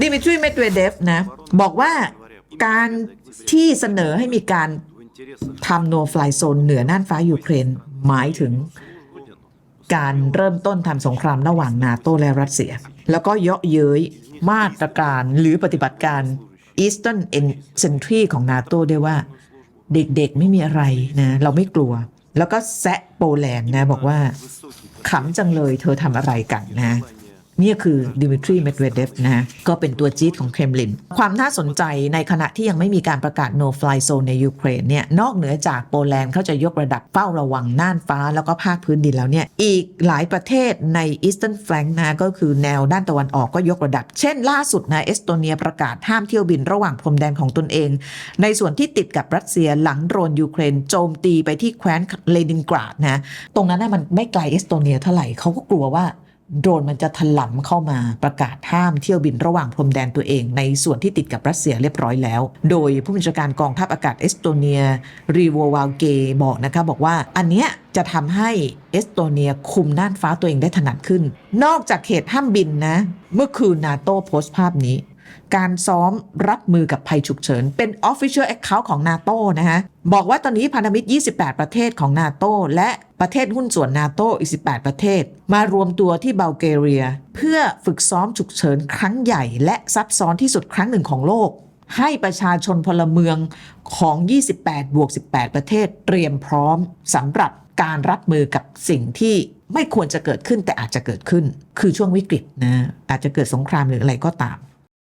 ดิมิทรีเมดเวเดฟนะบอกว่าการที่เสนอให้มีการทำโนฟลายโซนเหนือน่านฟ้ายูเครนหมายถึงการเริ่มต้นทำสงครามระหว่างนาโตและรัสเซีย แล้วก็เยาะเย้ยมาตรการหรือปฏิบัติการ Eastern Entry ของนาโตด้วยว่าเด็กๆไม่มีอะไรนะเราไม่กลัว แล้วก็แซะโปแลนด์นะบอกว่าขำจังเลยเธอทำอะไรกันนะ นี่คือดิมิทรีเมดเวเดฟนะฮะก็เป็นตัวจี๊ดของเครมลิน ความน่าสนใจในขณะที่ยังไม่มีการประกาศ no fly zone ในยูเครนเนี่ยนอกเหนือจากโปแลนด์เขาจะยกระดับเฝ้าระวังน่านฟ้าแล้วก็ภาคพื้นดินแล้วเนี่ยอีกหลายประเทศใน Eastern Flank นะก็คือแนวด้านตะวันออกก็ยกระดับ เช่นล่าสุดนะเอสโตเนียประกาศห้ามเที่ยวบินระหว่างพรมแดนของตนเอง ในส่วนที่ติดกับรัสเซียหลังโดรนยูเครนโจมตีไปที่แคว้นเลนินกราดนะตรงนั้นนะมันไม่ไกลเอสโตเนียเท่าไหร่เขาก็กลัวว่า โดรนมันจะถล่มเข้ามาประกาศห้ามเที่ยวบินระหว่างพรมแดนตัวเอง ในส่วนที่ติดกับรัสเซียเรียบร้อยแล้ว โดยผู้บัญชาการกองทัพอากาศเอสโตเนียรีโววาลเกบอกนะคะบอกว่าอันเนี้ยจะทำให้เอสโตเนียคุมน่านฟ้าตัวเองได้ถนัดขึ้น นอกจากเขตห้ามบินนะ เมื่อคืนนาโต้โพสต์ภาพนี้ การซ้อมรับมือกับภัยฉุกเฉิน เป็น Official Account ของนาโตนะฮะ บอกว่าตอนนี้พันธมิตร 28 ประเทศของนาโตและประเทศหุ้นส่วนนาโตอีก 18 ประเทศ มารวมตัวที่บัลแกเรีย เพื่อฝึกซ้อมฉุกเฉินครั้งใหญ่ และซับซ้อนที่สุดครั้งหนึ่งของโลก ให้ประชาชนพลเมืองของ 28 บวก 18 ประเทศ เตรียมพร้อมสำหรับการรับมือกับสิ่งที่ไม่ควรจะเกิดขึ้นแต่อาจจะเกิดขึ้น คือช่วงวิกฤตนะอาจจะเกิดสงครามหรืออะไรก็ตาม